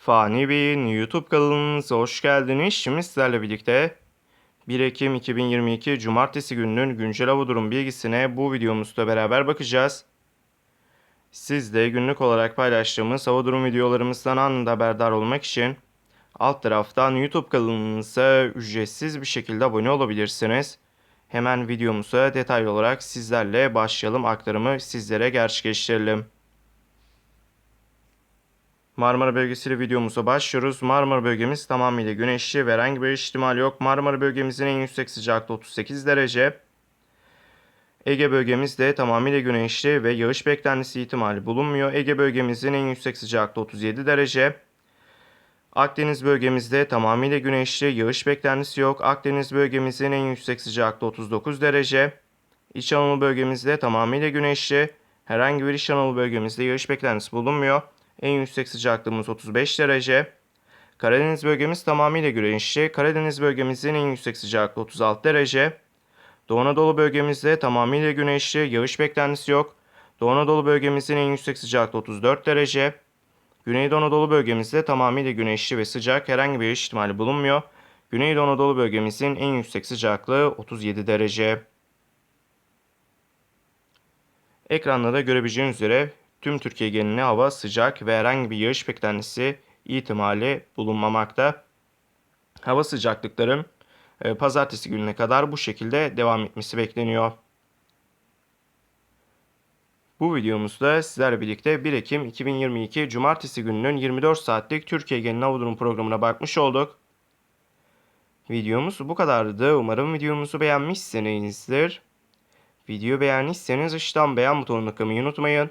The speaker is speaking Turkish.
Fani Bey'in YouTube kanalınıza hoş geldiniz. Şimdi sizlerle birlikte 1 Ekim 2022 Cumartesi gününün güncel hava durum bilgisine bu videomuzda beraber bakacağız. Siz de günlük olarak paylaştığımız hava durum videolarımızdan anında haberdar olmak için alt taraftan YouTube kanalımıza ücretsiz bir şekilde abone olabilirsiniz. Hemen videomuza detaylı olarak sizlerle başlayalım aktarımı sizlere gerçekleştirelim. Marmara bölgesiyle videomuza başlıyoruz. Marmara bölgemiz tamamıyla güneşli ve herhangi bir ihtimal yok. Marmara bölgemizin en yüksek sıcaklığı 38 derece. Ege bölgemizde tamamıyla güneşli ve yağış beklentisi ihtimali bulunmuyor. Ege bölgemizin en yüksek sıcaklığı 37 derece. Akdeniz bölgemizde tamamıyla güneşli, yağış beklentisi yok. Akdeniz bölgemizin en yüksek sıcaklığı 39 derece. İç Anadolu bölgemizde tamamıyla güneşli, herhangi bir İç Anadolu bölgemizde yağış beklentisi bulunmuyor. En yüksek sıcaklığımız 35 derece. Karadeniz bölgemiz tamamıyla güneşli. Karadeniz bölgemizin en yüksek sıcaklığı 36 derece. Doğu Anadolu bölgemizde tamamıyla güneşli, yağış beklentisi yok. Doğu Anadolu bölgemizin en yüksek sıcaklığı 34 derece. Güneydoğu Anadolu bölgemizde tamamıyla güneşli ve sıcak, herhangi bir ihtimali bulunmuyor. Güneydoğu Anadolu bölgemizin en yüksek sıcaklığı 37 derece. Ekranda da görebileceğiniz üzere tüm Türkiye geneline hava sıcak ve herhangi bir yağış beklentisi ihtimali bulunmamakta. Hava sıcaklıkların e, pazartesi gününe kadar bu şekilde devam etmesi bekleniyor. Bu videomuzda sizlerle birlikte 1 Ekim 2022 Cumartesi gününün 24 saatlik Türkiye Genel Hava Durum programına bakmış olduk. Videomuz bu kadardı. Umarım videomuzu beğenmişsinizdir. Video beğendiyseniz aşağıdan beğen butonuna tıklamayı unutmayın.